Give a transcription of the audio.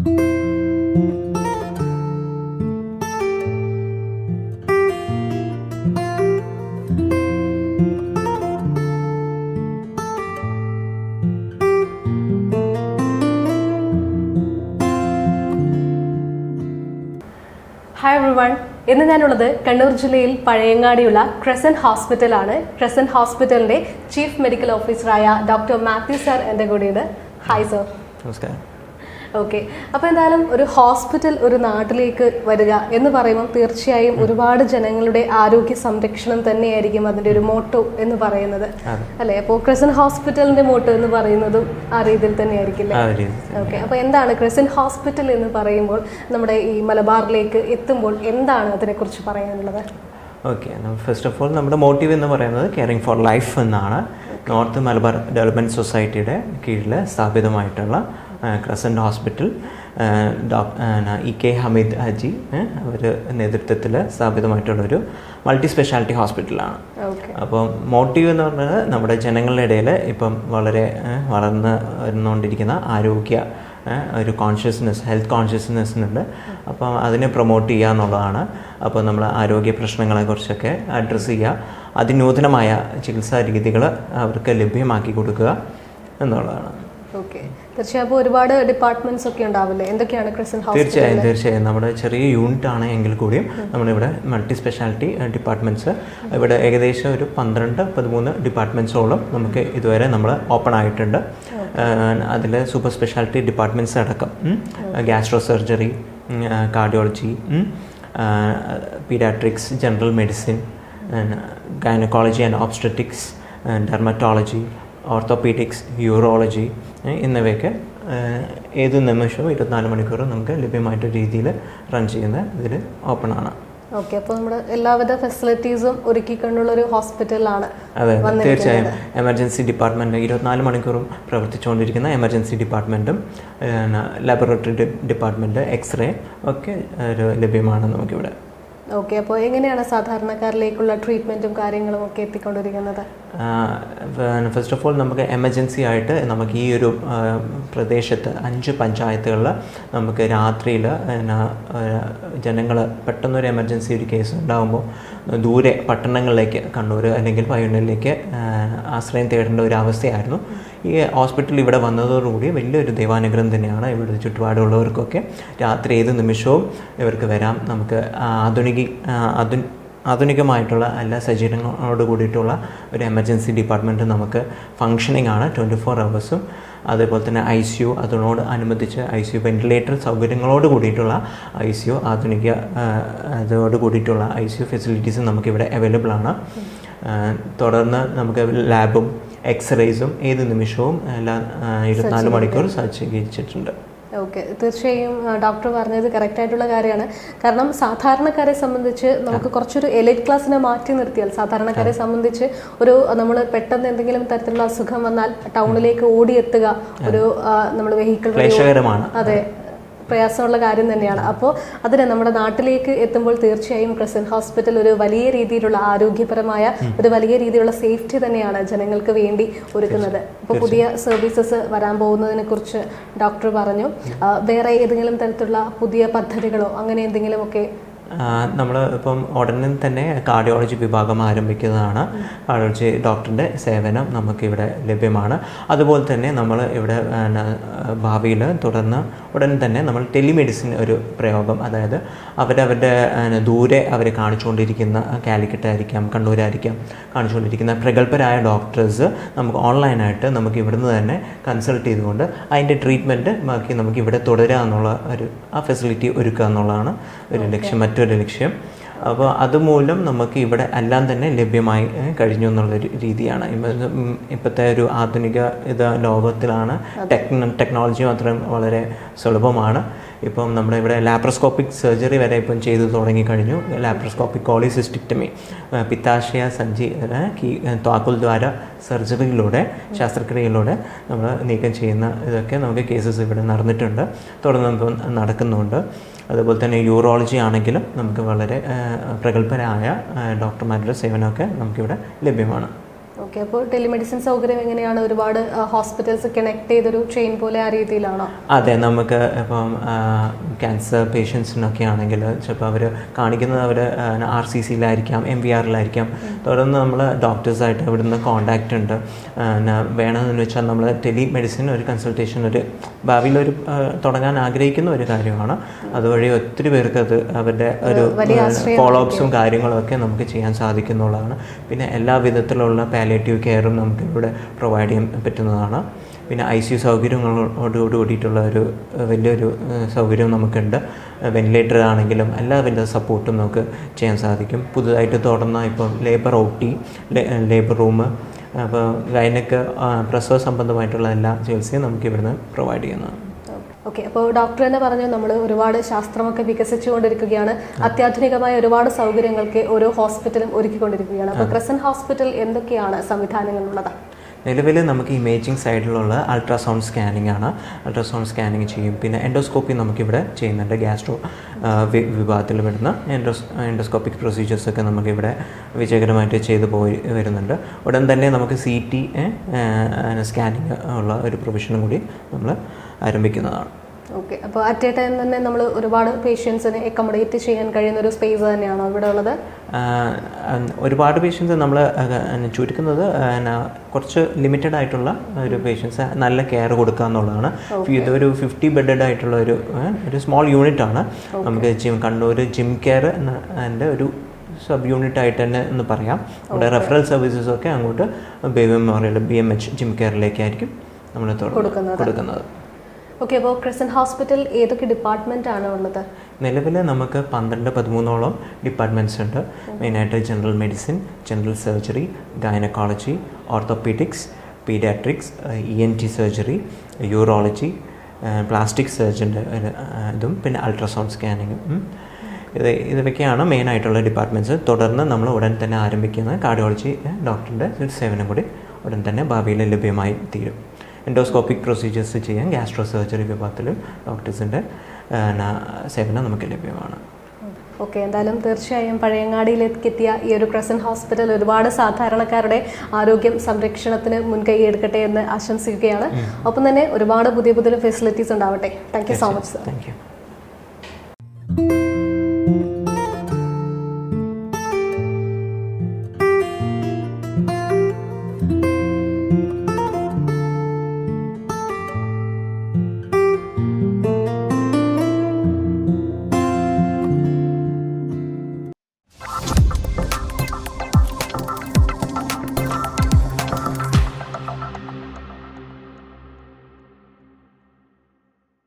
Hi everyone ഇന്ന് ഞാനുള്ളത് കണ്ണൂർ ജില്ലയിൽ പഴയങ്ങാടിയുള്ള ക്രസൻ ഹോസ്പിറ്റലാണ് ക്രസൻ ഹോസ്പിറ്റലിന്റെ ചീഫ് മെഡിക്കൽ ഓഫീസറായ ഡോക്ടർ മാത്യു സാർ എന്റെ കൂടെയുണ്ട്. ഹായ് സർ നമസ്കാരം. ഓക്കെ അപ്പോൾ എന്തായാലും ഒരു ഹോസ്പിറ്റൽ ഒരു നാട്ടിലേക്ക് വരിക എന്ന് പറയുമ്പോൾ തീർച്ചയായും ഒരുപാട് ജനങ്ങളുടെ ആരോഗ്യ സംരക്ഷണം തന്നെയായിരിക്കും അതിന്റെ ഒരു മോട്ടോ എന്ന് പറയുന്നത്. അല്ലേ? അപ്പോൾ ക്രിസൻ ഹോസ്പിറ്റലിന്റെ മോട്ടോ എന്ന് പറയുന്നതും ആ രീതിയിൽ തന്നെയായിരിക്കില്ലേ? ഓക്കെ അപ്പോൾ എന്താണ് ക്രിസൻ ഹോസ്പിറ്റൽ എന്ന് പറയുമ്പോൾ നമ്മുടെ ഈ മലബാറിലേക്ക് എത്തുമ്പോൾ എന്താണ് അതിനെക്കുറിച്ച് പറയാനുള്ളത്? ഓക്കെ ഫസ്റ്റ് ഓഫ് ഓൾ നമ്മുടെ മോട്ടീവ് എന്ന് പറയുന്നത് കെയറിങ് ഫോർ ലൈഫ് എന്നാണ്. നോർത്ത് മലബാർ ഡെവലപ്മെന്റ് സൊസൈറ്റിയുടെ കീഴിൽ സ്ഥാപിതമായിട്ടുള്ള Crescent hospital E K Hameed Haji അവർ നേതൃത്വത്തിൽ സ്ഥാപിതമായിട്ടുള്ളൊരു മൾട്ടി സ്പെഷ്യാലിറ്റി ഹോസ്പിറ്റലാണ് അപ്പം അപ്പോൾ മോട്ടീവ് എന്ന് പറഞ്ഞത് നമ്മുടെ ജനങ്ങളുടെ ഇടയിൽ ഇപ്പം വളരെ വളർന്ന് വരുന്നുകൊണ്ടിരിക്കുന്ന ആരോഗ്യ ഒരു കോൺഷ്യസ്നെസ് ഹെൽത്ത് കോൺഷ്യസ്നെസ്സിനുണ്ട് അപ്പം അതിനെ പ്രൊമോട്ട് ചെയ്യുക എന്നുള്ളതാണ്. അപ്പോൾ നമ്മൾ ആരോഗ്യ പ്രശ്നങ്ങളെക്കുറിച്ചൊക്കെ അഡ്രസ്സ് ചെയ്യുക. അതിനൂതനമായ ചികിത്സാ രീതികൾ അവർക്ക് ലഭ്യമാക്കി കൊടുക്കുക എന്നുള്ളതാണ്. ഓക്കെ. തീർച്ചയായും അപ്പോൾ ഒരുപാട് ഡിപ്പാർട്ട്മെന്റ്സ് ഒക്കെ ഉണ്ടാവില്ലേ? എന്തൊക്കെയാണ് ക്രിസൻ ഹൗസ് തീർച്ചയായും തീർച്ചയായും. നമ്മുടെ ചെറിയ യൂണിറ്റ് ആണ് എങ്കിൽ കൂടിയും നമ്മളിവിടെ മൾട്ടി സ്പെഷ്യാലിറ്റി ഡിപ്പാർട്ട്മെന്റ്സ് ഇവിടെ ഏകദേശം ഒരു പന്ത്രണ്ട് പതിമൂന്ന് ഡിപ്പാർട്ട്മെന്റ്സോളം നമുക്ക് ഇതുവരെ നമ്മൾ ഓപ്പൺ ആയിട്ടുണ്ട്. അതിൽ സൂപ്പർ സ്പെഷ്യാലിറ്റി ഡിപ്പാർട്ട്മെന്റ്സ് അടക്കം. Gastro surgery cardiology paediatrics general medicine gynaecology and obstetrics dermatology orthopaedics urology എന്നിവയൊക്കെ ഏത് നിമിഷവും ഇരുപത്തിനാല് മണിക്കൂറും നമുക്ക് ലഭ്യമായിട്ട് രീതിയിൽ റൺ ചെയ്യുന്ന ഇതിൽ ഓപ്പൺ ആണ്. ഓക്കെ അപ്പോൾ നമ്മുടെ എല്ലാവിധ ഫെസിലിറ്റീസും ഒരുക്കിക്കൊണ്ടുള്ള ഒരു ഹോസ്പിറ്റലാണ് അതെ തീർച്ചയായും. എമർജൻസി ഡിപ്പാർട്ട്മെന്റ് ഇരുപത്തിനാല് മണിക്കൂറും പ്രവർത്തിച്ചുകൊണ്ടിരിക്കുന്ന എമർജൻസി ഡിപ്പാർട്ട്മെന്റും ലബോറട്ടറി ഡിപ്പാർട്ട്മെന്റ് എക്സ്റേ ഒക്കെ ലഭ്യമാണ് നമുക്കിവിടെ. ഓക്കെ അപ്പോൾ എങ്ങനെയാണ് സാധാരണക്കാരിലേക്കുള്ള ട്രീറ്റ്മെന്റും കാര്യങ്ങളും ഒക്കെ എത്തിക്കൊണ്ടിരിക്കുന്നത്? ഫസ്റ്റ് ഓഫ് ഓൾ നമുക്ക് എമർജൻസി ആയിട്ട് നമുക്ക് ഈ ഒരു പ്രദേശത്ത് അഞ്ച് പഞ്ചായത്തുകളിൽ നമുക്ക് രാത്രിയിൽ ജനങ്ങൾ പെട്ടെന്നൊരു എമർജൻസി ഒരു കേസ് ഉണ്ടാകുമ്പോൾ ദൂരെ പട്ടണങ്ങളിലേക്ക് കണ്ണൂർ അല്ലെങ്കിൽ പയ്യന്നൂരിലേക്ക് ആശ്രയം തേടേണ്ട ഒരു അവസ്ഥയായിരുന്നു. ഈ ഹോസ്പിറ്റൽ ഇവിടെ വന്നതോടുകൂടി വലിയൊരു ദൈവാനുഗ്രഹം തന്നെയാണ് ഇവിടെ ചുറ്റുപാടുള്ളവർക്കൊക്കെ. രാത്രി ഏത് നിമിഷവും ഇവർക്ക് വരാം. നമുക്ക് ആധുനിക ആധു ആധുനികമായിട്ടുള്ള എല്ലാ സജ്ജീകരണങ്ങളോട് കൂടിയിട്ടുള്ള ഒരു എമർജൻസി ഡിപ്പാർട്ട്മെന്റ് നമുക്ക് ഫങ്ഷനിങ് ആണ് ട്വന്റി ഫോർ അവേഴ്സും അതേപോലെ തന്നെ ഐ സി യു അതിനോട് അനുബന്ധിച്ച് ഐ സി യു വെന്റിലേറ്റർ സൗകര്യങ്ങളോട് കൂടിയിട്ടുള്ള ഐ സി യു ആധുനിക അതോട് കൂടിയിട്ടുള്ള ഐ സി യു ഫെസിലിറ്റീസും നമുക്കിവിടെ അവൈലബിൾ ആണ്. തുടർന്ന് നമുക്ക് ലാബും എക്സ്റേസും ഏത് നിമിഷവും എല്ലാ ഇരുപത്തിനാല് മണിക്കൂർ സജ്ജീകരിച്ചിട്ടുണ്ട്. ഓക്കെ. തീർച്ചയായും ഡോക്ടർ പറഞ്ഞത് കറക്റ്റ് ആയിട്ടുള്ള കാര്യമാണ്. കാരണം സാധാരണക്കാരെ സംബന്ധിച്ച് നമുക്ക് കുറച്ചൊരു എലൈറ്റ് ക്ലാസ്സിനെ മാറ്റി നിർത്തിയാൽ സാധാരണക്കാരെ സംബന്ധിച്ച് ഒരു നമ്മൾ പെട്ടെന്ന് എന്തെങ്കിലും തരത്തിലുള്ള അസുഖം വന്നാൽ ടൗണിലേക്ക് ഓടിയെത്തുക ഒരു നമ്മൾ വെഹിക്കിൾ അതെ. പ്രയാസമുള്ള കാര്യം തന്നെയാണ്. അപ്പോൾ അതിന് നമ്മുടെ നാട്ടിലേക്ക് എത്തുമ്പോൾ തീർച്ചയായും ക്രസന്റ് ഹോസ്പിറ്റൽ ഒരു വലിയ രീതിയിലുള്ള ആരോഗ്യപരമായ ഒരു വലിയ രീതിയിലുള്ള സേഫ്റ്റി തന്നെയാണ് ജനങ്ങൾക്ക് വേണ്ടി ഒരുക്കുന്നത്. അപ്പോൾ പുതിയ സർവീസസ് വരാൻ പോകുന്നതിനെ കുറിച്ച് ഡോക്ടർ പറഞ്ഞു. വേറെ ഏതെങ്കിലും തരത്തിലുള്ള പുതിയ പദ്ധതികളോ അങ്ങനെ എന്തെങ്കിലുമൊക്കെ നമ്മൾ ഇപ്പം ഉടനെ തന്നെ കാർഡിയോളജി വിഭാഗം ആരംഭിക്കുന്നതാണ്. കാർഡിയോളജി ഡോക്ടറിന്റെ സേവനം നമുക്കിവിടെ ലഭ്യമാണ്. അതുപോലെ തന്നെ നമ്മൾ ഇവിടെ ഭാവിയിൽ തുടർന്ന് ഉടൻ തന്നെ നമ്മൾ ടെലിമെഡിസിൻ ഒരു പ്രയോഗം അതായത് അവരവരുടെ ദൂരെ അവർ കാണിച്ചുകൊണ്ടിരിക്കുന്ന കാലിക്കറ്റായിരിക്കാം കണ്ണൂരായിരിക്കാം കാണിച്ചുകൊണ്ടിരിക്കുന്ന പ്രഗത്ഭരായ ഡോക്ടേഴ്സ് നമുക്ക് ഓൺലൈനായിട്ട് നമുക്ക് ഇവിടുന്ന് തന്നെ കൺസൾട്ട് ചെയ്തുകൊണ്ട് അതിന്റെ ട്രീറ്റ്മെന്റ് ബാക്കി നമുക്ക് ഇവിടെ തുടരുക എന്നുള്ള ഒരു ആ ഫെസിലിറ്റി ഒരുക്കുക എന്നുള്ളതാണ് ഒരു ലക്ഷ്യം. മറ്റൊരു ലക്ഷ്യം. അപ്പോൾ അതുമൂലം നമുക്ക് ഇവിടെ എല്ലാം തന്നെ ലഭ്യമായി കഴിഞ്ഞു എന്നുള്ളൊരു രീതിയാണ്. ഇപ്പ- ഇപ്പോഴത്തെ ഒരു ആധുനിക ഇത് ലോകത്തിലാണ്. ടെക്നോ ടെക്നോളജി മാത്രം വളരെ സുലഭമാണ്. ഇപ്പം നമ്മുടെ ഇവിടെ ലാപ്രോസ്കോപ്പിക് സർജറി വരെ ഇപ്പം ചെയ്തു തുടങ്ങി കഴിഞ്ഞു. ലാപ്രോസ്കോപ്പിക് കോളിസിസ്റ്റിക്ടമി പിത്താശയ സഞ്ചി താക്കുൽ ദ്വാര സർജറിയിലൂടെ ശസ്ത്രക്രിയയിലൂടെ നമ്മൾ നീക്കം ചെയ്യുന്ന ഇതൊക്കെ നമുക്ക് കേസസ് ഇവിടെ നടന്നിട്ടുണ്ട്. തുടർന്ന് ഇപ്പം നടക്കുന്നുണ്ട്. അതുപോലെ തന്നെ യൂറോളജി ആണെങ്കിലും നമുക്ക് വളരെ പ്രഗത്ഭരായ ഡോക്ടർമാരുടെ സേവനമൊക്കെ നമുക്കിവിടെ ലഭ്യമാണ്. ഓക്കെ അപ്പോൾ ടെലിമെഡിസിൻ സൗകര്യം എങ്ങനെയാണ്? ഒരുപാട് ഹോസ്പിറ്റൽസ് കണക്ട് ചെയ്തൊരു ചെയിൻ പോലെ ആ രീതിയിലാണോ? അതെ നമുക്ക് ഇപ്പം ക്യാൻസർ പേഷ്യൻസിനൊക്കെ ആണെങ്കിൽ ചിലപ്പോൾ അവർ കാണിക്കുന്നത് അവർ ആർ സി സിയിലായിരിക്കാം എം വി ആറിലായിരിക്കാം തുടർന്ന് നമ്മൾ ഡോക്ടേഴ്സായിട്ട് ഇവിടുന്ന് കോണ്ടാക്റ്റ് ഉണ്ട്. വേണമെന്ന് വെച്ചാൽ നമ്മൾ ടെലിമെഡിസിൻ ഒരു കൺസൾട്ടേഷൻ ഒരു ഭാവിയിൽ ഒരു തുടങ്ങാൻ ആഗ്രഹിക്കുന്ന ഒരു കാര്യമാണ്. അതുവഴി ഒത്തിരി പേർക്ക് അത് അവരുടെ ഒരു ഫോളോ അപ്സും കാര്യങ്ങളൊക്കെ നമുക്ക് ചെയ്യാൻ സാധിക്കുന്നുള്ളതാണ്. പിന്നെ എല്ലാ വിധത്തിലുള്ള പാലേറ്റീവ് കെയറും നമുക്ക് ഇവിടെ പ്രൊവൈഡ് ചെയ്യാൻ പറ്റുന്നതാണ്. പിന്നെ ഐ സി യു സൗകര്യങ്ങളോട് കൂടിയിട്ടുള്ള ഒരു വലിയൊരു സൗകര്യം നമുക്കുണ്ട്. വെന്റിലേറ്റർ ആണെങ്കിലും എല്ലാവിധ സപ്പോർട്ടും നമുക്ക് ചെയ്യാൻ സാധിക്കും. പുതുതായിട്ട് തുറന്ന ഇപ്പോൾ ലേബർ ഔ ടി ലേബർ റൂം അപ്പോൾ അതിനൊക്കെ പ്രസവ സംബന്ധമായിട്ടുള്ള എല്ലാ ചികിത്സയും നമുക്ക് ഇവിടുന്ന് പ്രൊവൈഡ് ചെയ്യുന്നതാണ്. ഓക്കെ അപ്പോൾ ഡോക്ടർ തന്നെ പറഞ്ഞു നമ്മൾ ഒരുപാട് ശാസ്ത്രമൊക്കെ വികസിച്ചുകൊണ്ടിരിക്കുകയാണ്. അത്യാധുനികമായ ഒരുപാട് സൗകര്യങ്ങൾക്ക് ഓരോ ഹോസ്പിറ്റലും ഒരുക്കിക്കൊണ്ടിരിക്കുകയാണ്. അപ്പോൾ ക്രസൻ ഹോസ്പിറ്റൽ എന്തൊക്കെയാണ് സംവിധാനങ്ങളുള്ളത് നിലവിൽ നമുക്ക് ഇമേജിംഗ് സൈഡിലുള്ള അൾട്രാസൗണ്ട് സ്കാനിങ് ആണ്. അൾട്രാസൗണ്ട് സ്കാനിങ് ചെയ്യും. പിന്നെ എൻഡോസ്കോപ്പി നമുക്കിവിടെ ചെയ്യുന്നുണ്ട്. ഗ്യാസ്ട്രോ വിഭാഗത്തിൽ വരുന്ന എൻഡോസ് എൻഡോസ്കോപ്പിക് പ്രൊസീജിയേഴ്സൊക്കെ നമുക്കിവിടെ വിജയകരമായിട്ട് ചെയ്തു പോയി വരുന്നുണ്ട്. ഉടൻ തന്നെ നമുക്ക് സി ടി സ്കാനിങ് ഉള്ള ഒരു പ്രൊവിഷനും കൂടി നമ്മൾ ആരംഭിക്കുന്നതാണ്. ഓക്കെ അപ്പോൾ അറ്റ് എ ടൈം തന്നെ നമ്മൾ ഒരുപാട് പേഷ്യൻസിനെ അക്കോമഡേറ്റ് ചെയ്യാൻ കഴിയുന്ന ഒരു സ്പേസ് തന്നെയാണോ ഇവിടെ ഉള്ളത്? ഒരുപാട് പേഷ്യൻസ് നമ്മൾ ചുരുക്കുന്നത് കുറച്ച് ലിമിറ്റഡ് ആയിട്ടുള്ള ഒരു പേഷ്യൻസ് നല്ല കെയർ കൊടുക്കുക എന്നുള്ളതാണ്. ഇതൊരു ഫിഫ്റ്റി ബെഡഡ് ആയിട്ടുള്ള ഒരു ഒരു സ്മോൾ യൂണിറ്റ് ആണ്. നമുക്ക് ജിം കണ്ണൂർ ജിം കെയർ എന്റെ ഒരു സബ് യൂണിറ്റ് ആയിട്ട് തന്നെ എന്ന് പറയാം. ഇവിടെ റെഫറൽ സർവീസസ് ഒക്കെ അങ്ങോട്ട് Baby Memorial B M H gym കെയറിലേക്കായിരിക്കും നമ്മൾ കൊടുക്കുന്നത്. ഓക്കെ അപ്പോൾ ക്രിസൻ ഹോസ്പിറ്റൽ ഏതൊക്കെ ഡിപ്പാർട്ട്മെന്റ് ആണ് ഉള്ളത്? നിലവിൽ നമുക്ക് പന്ത്രണ്ട് പതിമൂന്നോളം ഡിപ്പാർട്ട്മെന്റ്സ് ഉണ്ട്. മെയിനായിട്ട് general medicine general surgery gynaecology orthopaedics paediatrics E N T surgery urology plastic സർജന്റെ ഇതും പിന്നെ അൾട്രാസൗണ്ട് സ്കാനിങ്ങും ഇത് ഇതൊക്കെയാണ് മെയിനായിട്ടുള്ള ഡിപ്പാർട്ട്മെന്റ്സ് തുടർന്ന് നമ്മൾ ഉടൻ തന്നെ ആരംഭിക്കുന്ന കാർഡിയോളജി ഡോക്ടറിന്റെ സേവനം കൂടി ഉടൻ തന്നെ ഭാവിയിൽ ലഭ്യമായി തീരും. എൻഡോസ്കോപ്പിക് പ്രൊസീജിയേഴ്സ് ചെയ്യാൻ ഗ്യാസ്ട്രോ സർജറി വിഭാഗത്തിലും ഡോക്ടേഴ്സിന്റെ സേവനം നമുക്ക് ലഭ്യമാണ്. ഓക്കെ എന്തായാലും തീർച്ചയായും പഴയങ്ങാടിയിലേക്ക് എത്തിയ ഈ ഒരു പ്രസൻ ഹോസ്പിറ്റൽ ഒരുപാട് സാധാരണക്കാരുടെ ആരോഗ്യം സംരക്ഷണത്തിന് മുൻകൈ എടുക്കട്ടെ എന്ന് ആശംസിക്കുകയാണ്. ഒപ്പം തന്നെ ഒരുപാട് പുതിയ പുതിയ ഫെസിലിറ്റീസ് ഉണ്ടാവട്ടെ. Thank you so much sir thank you